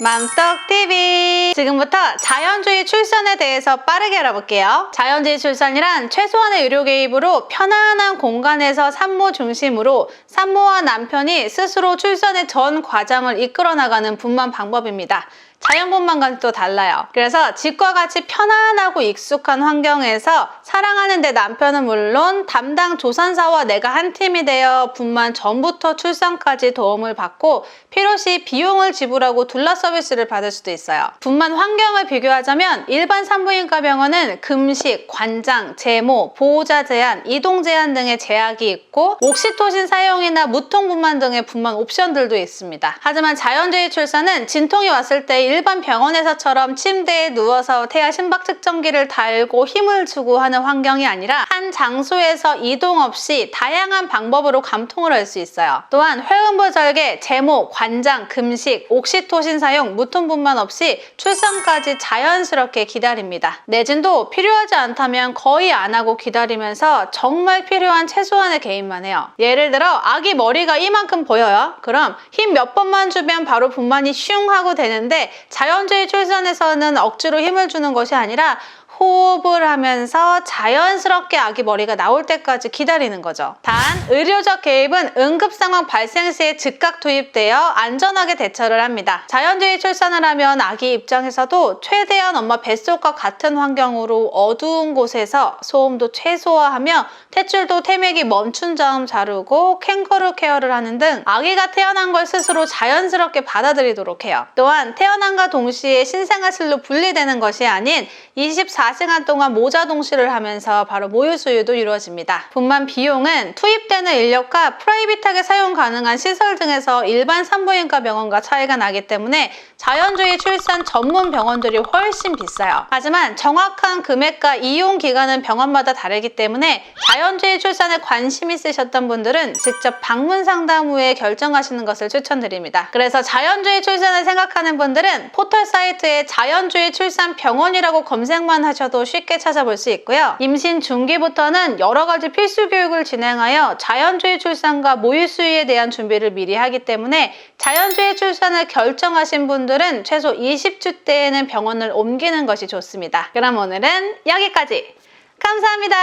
맘떡TV! 지금부터 자연주의 출산에 대해서 빠르게 알아볼게요. 자연주의 출산이란 최소한의 의료 개입으로 편안한 공간에서 산모 중심으로 산모와 남편이 스스로 출산의 전 과정을 이끌어 나가는 분만 방법입니다. 자연분만과는 또 달라요. 그래서 집과 같이 편안하고 익숙한 환경에서 사랑하는 내 남편은 물론 담당 조산사와 내가 한 팀이 되어 분만 전부터 출산까지 도움을 받고 필요시 비용을 지불하고 둘러 서비스를 받을 수도 있어요. 분만 환경을 비교하자면 일반 산부인과 병원은 금식, 관장, 제모, 보호자 제한, 이동 제한 등의 제약이 있고 옥시토신 사용이나 무통 분만 등의 분만 옵션들도 있습니다. 하지만 자연주의 출산은 진통이 왔을 때 일반 병원에서처럼 침대에 누워서 태아 심박 측정기를 달고 힘을 주고 하는 환경이 아니라 한 장소에서 이동 없이 다양한 방법으로 감통을 할 수 있어요. 또한 회음부 절개, 제모, 관장, 금식, 옥시토신 사용, 무통분만 없이 출산까지 자연스럽게 기다립니다. 내진도 필요하지 않다면 거의 안 하고 기다리면서 정말 필요한 최소한의 개입만 해요. 예를 들어 아기 머리가 이만큼 보여요. 그럼 힘 몇 번만 주면 바로 분만이 슝 하고 되는데 자연주의 출산에서는 억지로 힘을 주는 것이 아니라 호흡을 하면서 자연스럽게 아기 머리가 나올 때까지 기다리는 거죠. 단, 의료적 개입은 응급 상황 발생 시에 즉각 투입되어 안전하게 대처를 합니다. 자연주의 출산을 하면 아기 입장에서도 최대한 엄마 뱃속과 같은 환경으로 어두운 곳에서 소음도 최소화하며 탯줄도 태맥이 멈춘 점 자르고 캥거루 케어를 하는 등 아기가 태어난 걸 스스로 자연스럽게 받아들이도록 해요. 또한 태어난과 동시에 신생아실로 분리되는 것이 아닌 24 시간 동안 모자 동시를 하면서 바로 모유 수유도 이루어집니다. 분만 비용은 투입되는 인력과 프라이빗하게 사용 가능한 시설 등에서 일반 산부인과 병원과 차이가 나기 때문에 자연주의 출산 전문 병원들이 훨씬 비싸요. 하지만 정확한 금액과 이용 기간은 병원마다 다르기 때문에 자연주의 출산에 관심 있으셨던 분들은 직접 방문 상담 후에 결정하시는 것을 추천드립니다. 그래서 자연주의 출산을 생각하는 분들은 포털 사이트에 자연주의 출산 병원이라고 검색만 하셔도 쉽게 찾아볼 수 있고요. 임신 중기부터는 여러 가지 필수 교육을 진행하여 자연주의 출산과 모유 수유에 대한 준비를 미리 하기 때문에 자연주의 출산을 결정하신 분들은 최소 20주 때에는 병원을 옮기는 것이 좋습니다. 그럼 오늘은 여기까지. 감사합니다.